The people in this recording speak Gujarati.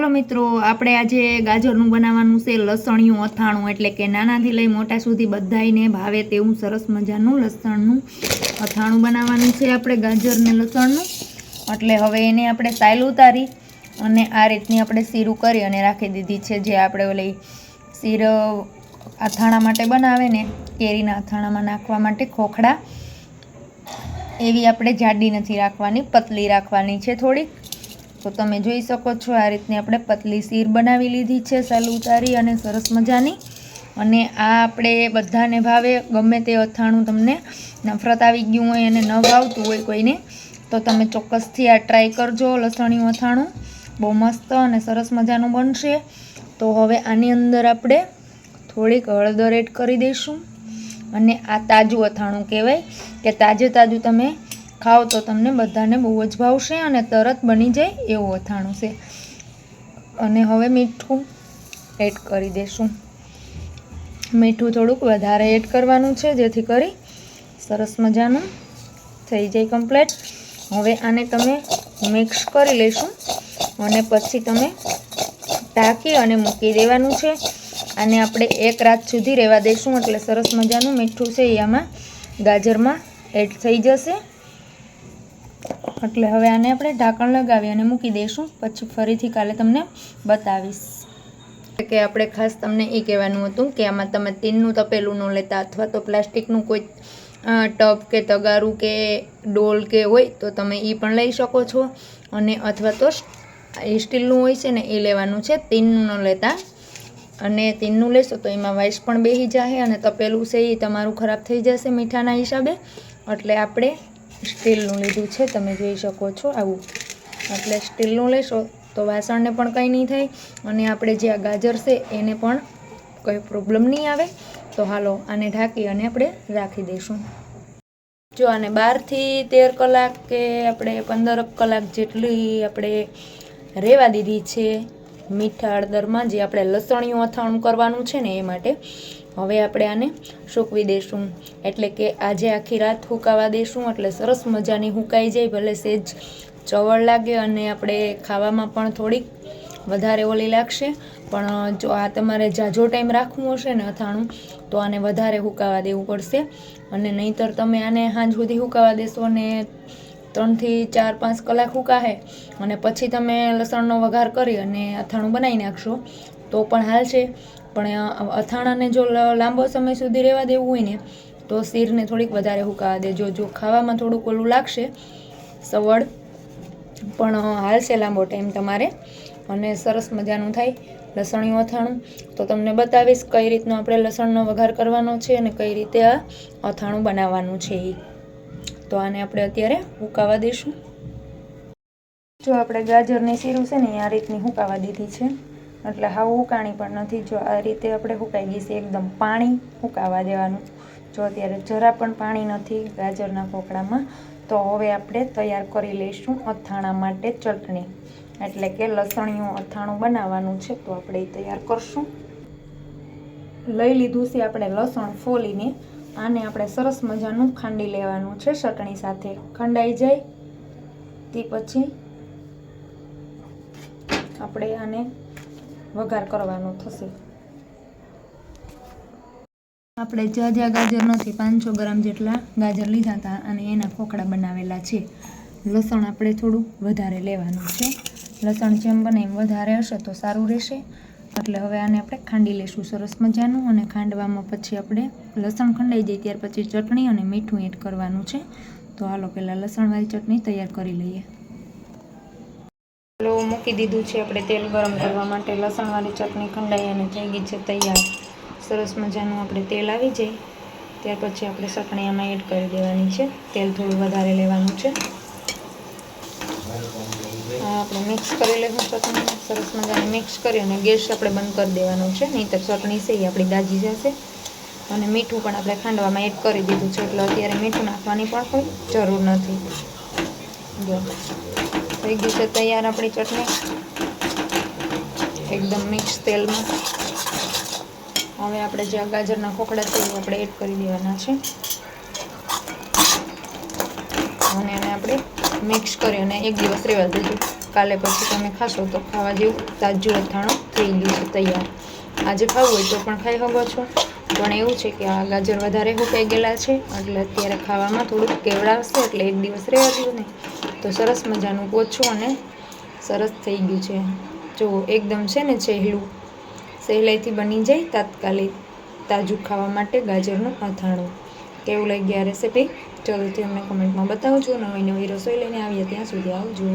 ચાલો મિત્રો, આપણે આજે ગાજરનું બનાવવાનું છે લસણિયું, અથાણું, એટલે કે નાનાથી લઈ મોટા સુધી બધાઈને ભાવે તેવું સરસ મજાનું લસણનું અથાણું બનાવવાનું છે આપણે ગાજરને લસણનું. એટલે હવે એને આપણે સાયલ ઉતારી અને આ રીતની આપણે સીરું કરી અને રાખી દીધી છે. જે આપણે ઓલી સીર અથાણા માટે બનાવે ને, કેરીના અથાણામાં નાખવા માટે ખોખડા. એવી આપણે જાડી નથી રાખવાની, પતલી રાખવાની છે થોડીક. તો તમે જોઈ શકો છો આ રીતની આપણે પતલી સીર બનાવી લીધી છે સાલ ઉતારી અને સરસ મજાની. અને આ આપણે બધાને ભાવે, ગમે તે અથાણું તમને નફરત આવી ગયું હોય અને ન ભાવતું હોય કોઈને, તો તમે ચોક્કસથી આ ટ્રાય કરજો લસણિયું અથાણું. બહુ મસ્ત અને સરસ મજાનું બનશે. તો હવે આની અંદર આપણે થોડીક હળદર એડ કરી દઈશું. અને આ તાજું અથાણું કહેવાય કે તાજે તાજું તમે ખાઓ તો તમને બધાને બહુ જ ભાવશે અને તરત બની જાય એવું અથાણું છે. અને હવે મીઠું એડ કરી દઈશું મીઠું થોડુંક વધારે એડ કરવાનું છે, જેથી કરી સરસ મજાનું થઈ જાય કમ્પ્લેટ હવે આને તમે મિક્સ કરી લઈશું અને પછી તમે ટાંકી અને મૂકી દેવાનું છે. આને આપણે એક રાત સુધી રહેવા દઈશું એટલે સરસ મજાનું મીઠું છે એ આમાં ગાજરમાં એડ થઈ જશે. એટલે હવે આને આપણે ઢાંકણ લગાવી અને મૂકી દઈશું. પછી ફરીથી કાલે તમને બતાવીશ. કે આપણે ખાસ તમને એ કહેવાનું હતું કે આમાં તમે તીનનું તપેલું ન લેતા અથવા તો પ્લાસ્ટિકનું કોઈ ટબ કે તગારું કે ડોલ કે હોય તો તમે એ પણ લઈ શકો છો. અને અથવા તો સ્ટીલનું હોય છે ને એ લેવાનું છે. તીનનું ન લેતા. અને તીનનું લેશો તો એમાં વાઇસ પણ બેસી જશે અને તપેલું છે એ તમારું ખરાબ થઈ જશે મીઠાના હિસાબે. એટલે આપણે સ્ટીલનું લીધું છે, તમે જોઈ શકો છો આવું. એટલે સ્ટીલનું લેશો તો વાસણને પણ કંઈ નહીં થાય અને આપણે જે આ ગાજર છે એને પણ કંઈ પ્રોબ્લેમ નહીં આવે. તો હાલો આને ઢાંકી અને આપણે રાખી દઈશું. જો આને બારથી તેર કલાક કે આપણે પંદર કલાક જેટલી આપણે રહેવા દીધી છે મીઠા હળદરમાં જે આપણે લસણિયું અથાણું કરવાનું છે ને એ માટે. હવે આપણે આને સૂકવી દઈશું એટલે કે આજે આખી રાત હુકાવા દઈશું એટલે સરસ મજાની હુકાઈ જાય, ભલે સેજ ચવળ લાગે અને આપણે ખાવામાં પણ થોડીક વધારે ઓલી લાગશે. પણ, જો આ તમારે જાજો ટાઈમ રાખવું હશે ને અથાણું, તો આને વધારે હુકાવા દેવું પડશે. અને નહીંતર તમે આને સાંજ સુધી હુકાવા દેશો ને ત્રણથી ચાર પાંચ કલાક હુકાહે. અને પછી તમે લસણનો વઘાર કરી અને અથાણું બનાવી નાખશો. તો પણ હાલશે પણ અથાણાને જો લાંબો સમય સુધી રહેવા દેવું હોય ને, તો શીરને થોડીક વધારે હુકાવા દેજો જો ખાવામાં થોડુંક ઓલું લાગશે, સવડ, પણ હાલશે લાંબો ટાઈમ તમારે. અને સરસ મજાનું થાય લસણિયું અથાણું. તો તમને બતાવીશ કઈ રીતનો આપણે લસણનો વઘાર કરવાનો છે અને કઈ રીતે આ અથાણું બનાવવાનું છે એ તો આને આપણે અત્યારે હુકાવા દઈશું જો આપણે ગાજરની શીરું છે ને આ રીતની હુકાવા દીધી છે. એટલે હાવ હુકાણી પણ નથી. જો આ રીતે આપણે હુકાઈ ગઈ એકદમ પાણી હુકાવા દેવાનું. જો અત્યારે જરા પણ પાણી નથી ગાજરના કોકડામાં, તો હવે આપણે તૈયાર કરી લઈશું અથાણા માટે ચટણી. એટલે કે લસણિયું અથાણું બનાવવાનું છે, તો આપણે એ તૈયાર કરશું. લઈ લીધું છે આપણે લસણ ફોલીને. આને આપણે સરસ મજાનું ખાંડી લેવાનું છે ચટણી સાથે. ખંડાઈ જાય. તે પછી આપણે આને વઘાર કરવાનો થશે. આપણે જ્યાં જ્યાં ગાજર નથી, પાંચસો ગ્રામ જેટલા ગાજર લીધા હતા અને એના ખોખડા બનાવેલા છે. લસણ આપણે થોડું વધારે લેવાનું છે. લસણ જેમ બને એમ વધારે હશે તો સારું રહેશે. એટલે હવે આને આપણે ખાંડી લઈશું સરસ મજાનું અને ખાંડવામાં પછી આપણે લસણ ખંડાઈ જાય ત્યાર પછી ચટણી અને મીઠું એડ કરવાનું છે. તો હાલો પહેલાં લસણવાળી ચટણી તૈયાર કરી લઈએ. મૂકી દીધું છે. આપણે તેલ ગરમ કરવા માટે લસણવાળી ચટણી ખંડાઈ અને થઈ ગઈ છે તૈયાર સરસ મજાનું આપણે તેલ આવી જાય, ત્યાર પછી આપણે ચટણી આમાં એડ કરી દેવાની છે. તેલ થોડું વધારે લેવાનું છે. આપણે મિક્સ કરી લઈશું ચટણી. સરસ મજાની મિક્સ કરી અને ગેસ આપણે બંધ કરી દેવાનો છે. નહીંતર ચટણી છે એ આપણી દાજી જશે. અને મીઠું પણ આપણે ખાંડવામાં એડ કરી દીધું છે. એટલે અત્યારે મીઠું નાખવાની પણ કોઈ જરૂર નથી. જો. થઈ ગઈ છે તૈયાર આપણી ચટણી. એકદમ મિક્સ તેલમાં. હવે આપણે જે ગાજરના કોકડા છે એ આપણે એડ કરી દેવાના છે. અને એને આપણે મિક્સ કરી અને એક દિવસ રહેવા દીધું કાલે પછી તમે ખાશો તો ખાવા જેવું તાજું અથાણું થઈ ગયું છે તૈયાર. આજે ખાવું હોય તો પણ ખાઈ શકો છો. પણ એવું છે કે આ ગાજર વધારે હુકાઈ ગયેલા છે, એટલે અત્યારે ખાવામાં થોડુંક કેવડાવશે, એટલે એક દિવસ રહેવા દઉં ને. તો સરસ મજાનું પોછું અને સરસ થઈ ગયું છે. જો એકદમ છે ને સહેલું. સહેલાઈથી બની જાય તાત્કાલિક તાજું ખાવા માટે ગાજરનું અથાણું. કેવું લાગ્યું આ રેસીપી તે અમને કમેન્ટમાં બતાવજો. નવી નવી રસોઈ લઈને આવીએ ત્યાં સુધી આવજો.